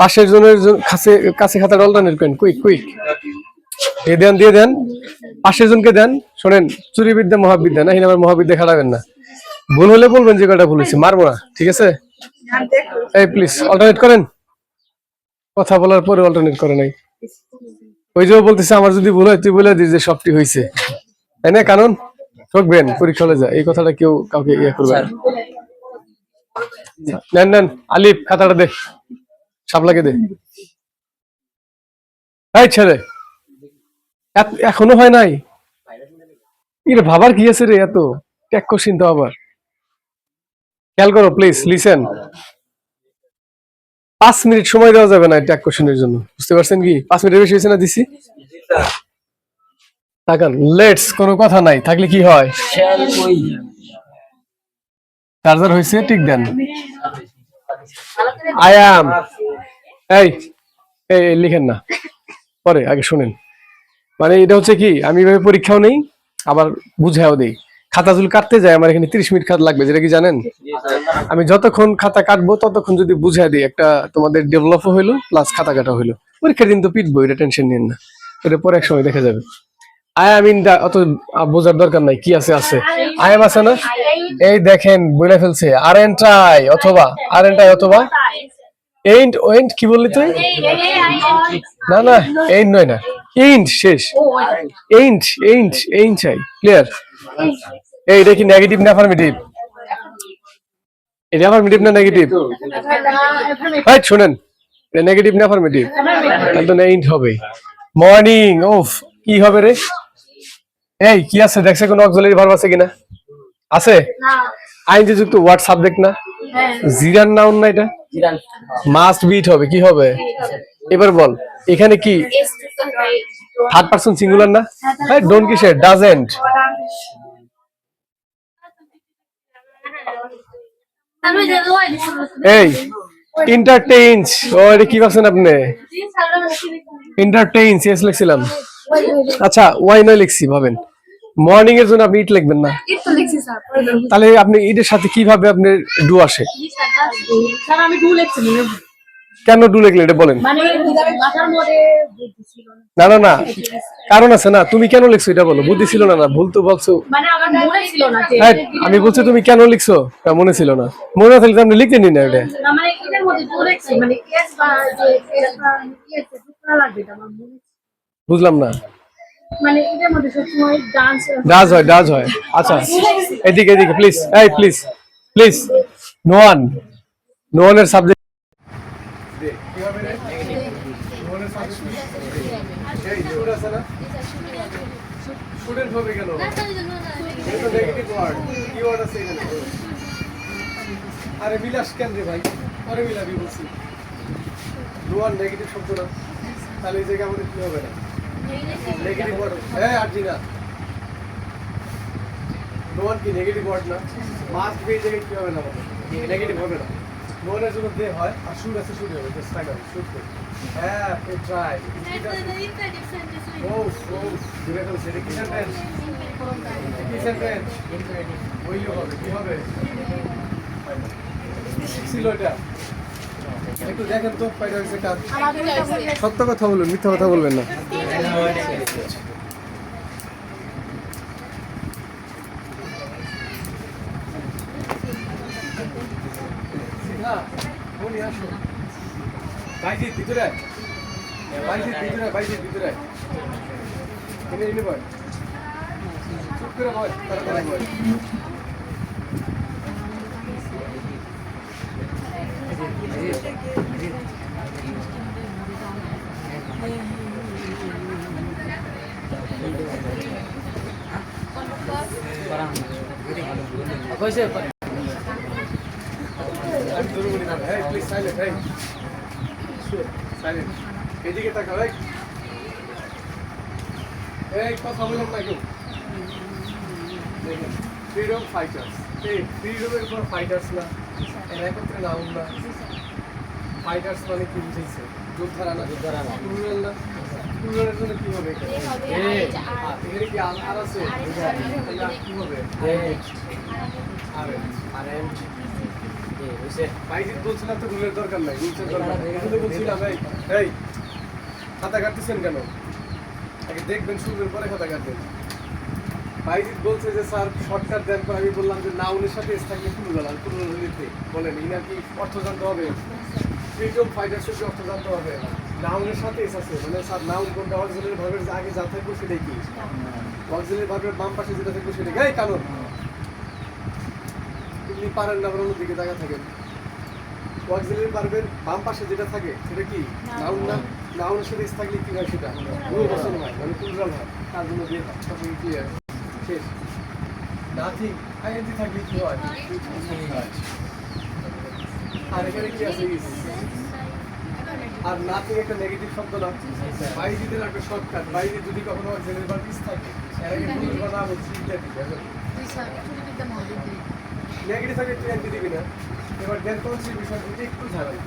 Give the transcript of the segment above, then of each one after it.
পাশের জনের কাছে কাছে খাতা অল্টারনেট করেন কুইক কুইক। দিয়ে দেন দিয়ে দেন। পাশের জনকে দেন। শোনেন চুরি বিদ্যা মহাবিদ্যা না হিনাবার মহাবিদ্যা খাটাবেন না। ভুল হলে বলবেন যে কটা ভুল হয়েছে, মারবো না, ঠিক আছে? এই প্লিজ অল্টারনেট করেন। কথা বলার পরে অল্টারনেট করে নাই। ওই যে বলতেছে, আমার যদি ভুল হয়, তুই বলে দিস যে সবটি হয়েছে। তাই না কারণ ঠকবেন, পরীক্ষা হলে যা। এই কথাটা কেউ কাউকে ইয়ে করবে না। নেন নেন, আলিফ, খাতাটা দে সাপলাকে দে। এই ছেলে এখনও হয় নাই? ইরে ভাবার কি আছে রে এত? ট্যাক কোশ্চিন তো আবার। খেয়াল করো প্লিজ লিসেন পাঁচ মিনিট সময় দেওয়া যাবে না ট্যাক কোশ্চিনের জন্য, বুঝতে পারছেন কি? পাঁচ মিনিটের বেশি হয়েছে না দিছি? তাকান লেটস কোনো কথা নাই, থাকলে কি হয়? চার্জার হয়েছে, ঠিক দেন। আই অ্যাম এই এই লিখেন না। পরে, আগে শুনেন। মানে এটা হচ্ছে কি, আমি এভাবে পরীক্ষাও নেই, আবার বুঝাও দেই। খাতা যদি কাটতে যায়, আমার এখানে তিরিশ মিনিট খাতা লাগবে, যেটা কি জানেন? আমি যতক্ষণ খাতা কাটবো, ততক্ষণ যদি বুঝাই দিই, একটা তোমাদের ডেভেলপও হইল প্লাস খাতা কাটা হইল। পরীক্ষার দিন তো পিটবো, এটা টেনশন নিন না। এটা পরে এক সময় দেখা যাবে। আই আই মিন অত বোঝার দরকার নাই, কি আছে আছে। আই এম আছে না? এই দেখেন বলে ফেলছে আর এন ট্রাই অথবা আর এন ট্রাই অথবা। এইন্ট ওয়েন্ট কি বললি তুই? না না এইন্ট নয় না। এইন্ট শেষ। এইন্ট এইন্ট এইন্ট চাই ক্লিয়ার এই এটা কি নেগেটিভ না অ্যাফার্মেটিভ এটা অ্যাফার্মেটিভ না নেগেটিভ রাইট শুনেন নেগেটিভ না অ্যাফার্মেটিভ তাহলে এইন্ট হবে মর্নিং ওফ কি হবে রে? এই কি আছে? দেখছে কোনো অক্সিলারি ভার্ব আছে কিনা? আছে? আইনজি যুক্ত ওয়ার্ড সাবজেক্ট না? জিরান নাউন না এটা? মাস্ট বিট হবে কি হবে? এবার বল এখানে কি? থার্ড পারসন সিঙ্গুলার না? হ্যাঁ ডোন্ট কিসের ডাজেন্ট এই ইন্টারটেইনস ও এটা কি ভাবছেন আপনি? ইন্টারটেইনস এস লিখছিলাম। আচ্ছা ওয়াই নয় লিখছি ভাবেন। মর্নিং এর জন্য আপনি ইট লিখবেন না। তাহলে আপনি ইটের সাথে কীভাবে আপনি ডু আসে? স্যার আমি ভুল লিখছি মনে কেন ডু লিখলে এটা বলেন। মানে মাথার মধ্যে বুদ্ধি ছিল না। না না কারণ আছে না তুমি কেন লিখছো এটা বলো বুদ্ধি ছিল না না ভুল তো বলছো মানে আমার মনে ছিল না যে হ্যাঁ আমি বলছি তুমি কেন লিখছো তা মনে ছিল না। মনে থাকলে তো আপনি লিখতে নি না এটা মানে বুঝলাম না। মানে এটার মধ্যে সবসময় ডান্স ডাজ হয় হয়। আচ্ছা এদিকে এদিকে প্লিজ এই প্লিজ প্লিজ নোয়ান নোয়ানের সাবজেক্ট আরে বিলাস কেন রে ভাই? আরে বিলাবি বলছি। নোয়ান নেগেটিভ শব্দ না। তাহলে এই জায়গায় আমাদের কি হবে না? নেগেটিভ ওয়ার্ড হ্যাঁ আর না নোয়ান কি নেগেটিভ ওয়ার্ড না? মাস্ট বি জায়গায় কি হবে না নেগেটিভ হবে না। নোয়ানের জন্য দে হয়, আর শুট হবে জাস্ট ফাইনাল শুট হ্যাঁ ট্রাই ও ও গেল সেটা কি সেন্টেন্স কি ওই হবে, কি হবে? ছিল এটা। একটু দেখেন তো কয়টা হয়েছে কাজ সত্য কথা বলবেন মিথ্যা কথা বলবেন না। ভিতরে। ভিতরে। এনে এনে চুপ করে তাড়াতাড়ি বয় আমি ধরে বলি না হ্যাঁ প্লিজ সাইলেন্ট হ্যাঁ এই কথা বললাম না কেউ ফ্রিডম ফাইটার্স এই ফ্রিডমের উপর ফাইটার্স না একত্রে না ফাইটার্স মানে কি বুঝেছে? যোদ্ধারা না? যোদ্ধারা না। ক্রুরাল না ক্রুরালের জন্য কি হবে এখানে? কি আর আছে? কি হবে? আর আর বাইজিৎ বলছিলাম তো রুলের দরকার নাই রুলসের দরকার নাই। এখানে বলছিলাম এই এই খাতা কাটতেছেন কেন? আগে দেখবেন শুনবেন পরে খাতা কাটবেন। বাইজিৎ বলছে যে স্যার শর্টকাট দেন পর আমি বললাম যে সাথে পুরুলাল আর পুরুলাল বলেন ইনার কি অর্থ জানতে হবে? ফ্রিডম ফাইটার শুধু অর্থ জানতে হবে। নাউনের সাথে এস আছে। মানে স্যার নাউন কোনটা? ভার্বের যে আগে যা থাকবে সেটাই কি? অক্সিলারি ভার্বের বাম পাশে যেটা থাকবে সেটাই এই কারণ আপনি পারেন না আবার অন্যদিকে জায়গা থাকেন। অক্সিলারি ভার্বের বাম পাশে যেটা থাকে সেটা কি? নাউন না? নাউনের সাথে এস থাকলে কি হয় সেটা? বহু বচন হয় মানে প্লুরাল হয়। তার জন্য দিয়ে তখন ক্লিয়ার শেষ। নাথিং আইএনজি থাকলে কি হয়। আর এখানে কি? আছে is? আর নাথিং একটা নেগেটিভ শব্দ না বাইজিদের একটা শর্টকাট বাইজি যদি কখনো অক্সিলারি ভার্ব ইস থাকে, এর থাকে তুই একটি দিবি না। এবার দেয়ার কন্ট্রিবিউশন এটা একটু ঝাড়াই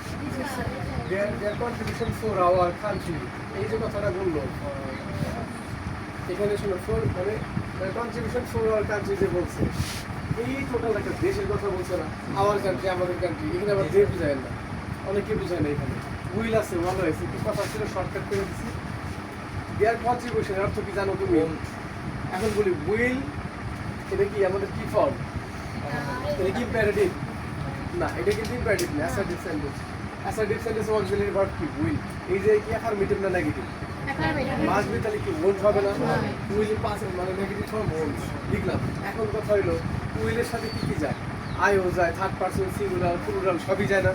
their their contribution for our country এই যে কথাটা বলল, এখানে শোনো ফর মানে কন্ট্রিবিউশন ফর আওয়ার কান্ট্রি যে বলছে। এই টোটাল একটা দেশের কথা বলছে না আওয়ার কান্ট্রি আমাদের কান্ট্রি এখানে আবার দিয়ে বুঝায় না অনেকে বুঝায় না এখানে। উইল আছে ভালো আছে কি কথা ছিল শর্টকাট করে দিচ্ছি দেয়ার কন্ট্রিবিউশন অর্থ কি জানো তুমি? এখন বলি উইল এটা কি আমাদের কি ফর্ম এটা কি ইম্পারেটিভ না এটা কিন্তু ইম্পারেটিভ না assertive sentence assertive sentence auxiliary verb কি উইল এই যে কি অ্যাফার্মেটিভ না নেগেটিভ মাস বি তাহলে কি ওন্ট হবে না? উইল পাস মানে নেগেটিভ ফর্ম ওন্ট লিখলাম। এখন কথা হইল উইলের সাথে কি কি যায়? আইও যায় থার্ড পার্সন সিঙ্গুলার প্লুরাল সবই যায় না।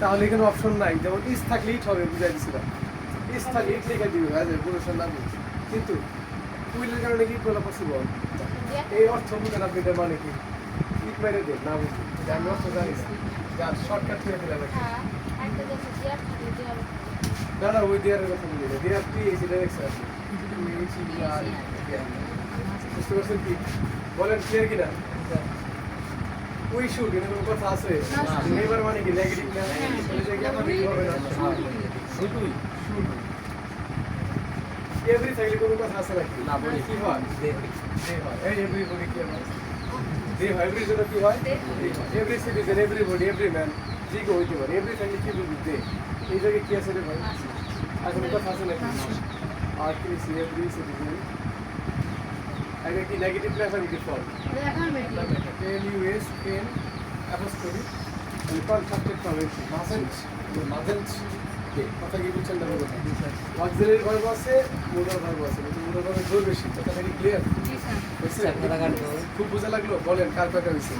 তাহলে এখানে অপশন নাই। যেমন ইস থাকলে ইট হবে বুঝাই দিছিলাম ইস থাকলে ইট লেখা দিবে হ্যাঁ যে পুরুষের নাম কিন্তু উইলের কারণে কি বলা পসিবল এই অর্থ বুঝেন আপনি এটার মানে কি? ইট মেরে দেন না বুঝলি। এটা আমি অর্থ জানি যার শর্টকাট করে ফেলে রাখি না না ওই দেয়ারের কথা বলি না। দেয়ার কি এই দেখছে আপনি বুঝতে পারছেন কি? বলেন ক্লিয়ার কিনা? উই শুড এর কোনো কথা আছে। নেভার মানে কি নেগেটিভ না? তাহলে যে কথা কি হবে না? শুধুই শুড এভরি থাকলে কোনো কথা আছে নাকি? না, বলি। কি হয়? দে হয়। এই এভরি বডি কি হয়? দে হয়। এভরি জন্য কি হয়? Every citizen everybody every man জি গো হইতে পারে। এভরি থাকলে কি বলবি? দে। এই জায়গায় কি আছে রে ভাই? আর কোনো কথা আছে নাকি? আর কি সি এভরি সিটিজেন এটা কি নেগেটিভ না positive form N U S N apostrophe constructed formation mustn't mustn't কথা কি বুঝছেন না কথা অক্সিলারি ভার্ব আছে মোডাল ভার্ব আছে কিন্তু মোডাল ভার্বের জোর বেশি কথাটা কি ক্লিয়ার খুব বোঝা লাগল? বলেন কার হয়েছে?